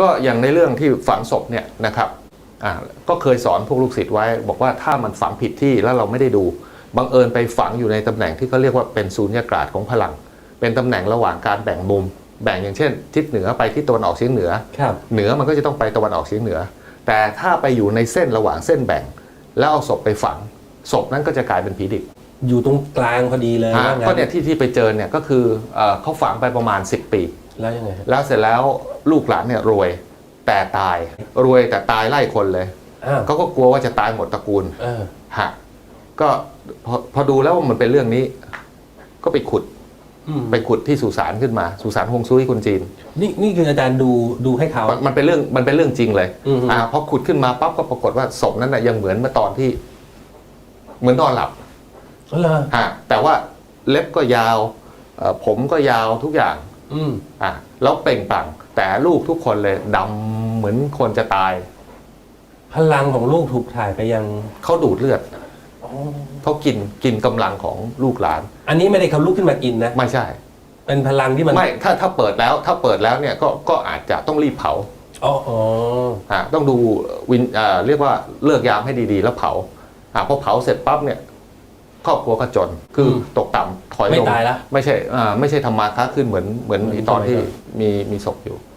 ก็อย่างในเรื่องที่ฝังศพเนี่ยนะครับอ่าก็เคยสอนพวกลูกศิษย์ไว้ บอกว่าถ้ามันฝังผิดที่แล้วเราไม่ได้ดูบังเอิญไปฝังอยู่ในตำแหน่งที่เขาเรียกว่าเป็นศูนยากาศของพลัง เป็นตำแหน่งระหว่างการแบ่งมุม แบ่งอย่างเช่น ทิศเหนือไปทิศตะวันออกเฉียงเหนือครับเหนือมันก็จะต้องไปตะวันออกเฉียงเหนือ แต่ถ้าไปอยู่ในเส้นระหว่างเส้นแบ่ง แล้วเอาศพไปฝังศพนั้นก็จะกลายเป็นผีดิบอยู่ตรงกลางพอดีเลยอ่าว่างั้ก็นเนี่ยที่ที่ไปเจอเนี่ยก็คือเอ่อเขาฝังไปประมาณ 10 ปี แล้วยังไงฮะแล้วเสร็จแล้วลูกหลานเนี่ยรวยแต่ตายรวยแต่ตายไล่คนเลยอ้าวเขาก็กลัวว่าจะตายหมดตระกูลเออฮะก็พอพอดูแล้วว่ามันเป็นเรื่องนี้ ก็ไปขุดอืมไปขุดที่สุสานขึ้นมาสุสานฮวงซุยคนจีน นี่นี่คืออาจารย์ดูดูให้เขา มันมันเป็นเรื่องมันเป็นเรื่องจริงเลยอือฮึอ่าพอขุดขึ้นมาปั๊บก็ปรากฏว่าศพนั้นนะยังเหมือนเมื่อตอนที่ เหมือนนอนหลับ อ๋อเหรอ ฮะแต่ว่าเล็บก็ยาวเอ่อผมก็ยาวทุกอย่าง อืมอะแล้วเปล่งปลั่งแต่ลูกทุกคนเลยดำเหมือนคนจะตาย พลังของลูกถูกถ่ายไปยังเขาดูดเลือดอ๋อเขากินกินกำลังของลูกหลาน อันนี้ไม่ได้เขาลุกขึ้นมากินนะ ไม่ใช่ เป็นพลังที่มันไม่ถ้าถ้าเปิดแล้วถ้าเปิดแล้วเนี่ยก็ก็อาจจะต้องรีบเผาอ๋ออ๋ออะต้องดูวินอ่าเรียกว่าเลิกยามให้ดีๆ แล้วเผาอะพอเผาเสร็จปั๊บเนี่ย ครอบครัวก็จน คือตกต่ำถอยไม่ลงตายแล้ว ไม่ใช่อ่าไม่ใช่ทำมาค้าขึ้นเหมือนเหมือนเหมือนตอนที่สมัยก่อนมีมีศพอยู่อ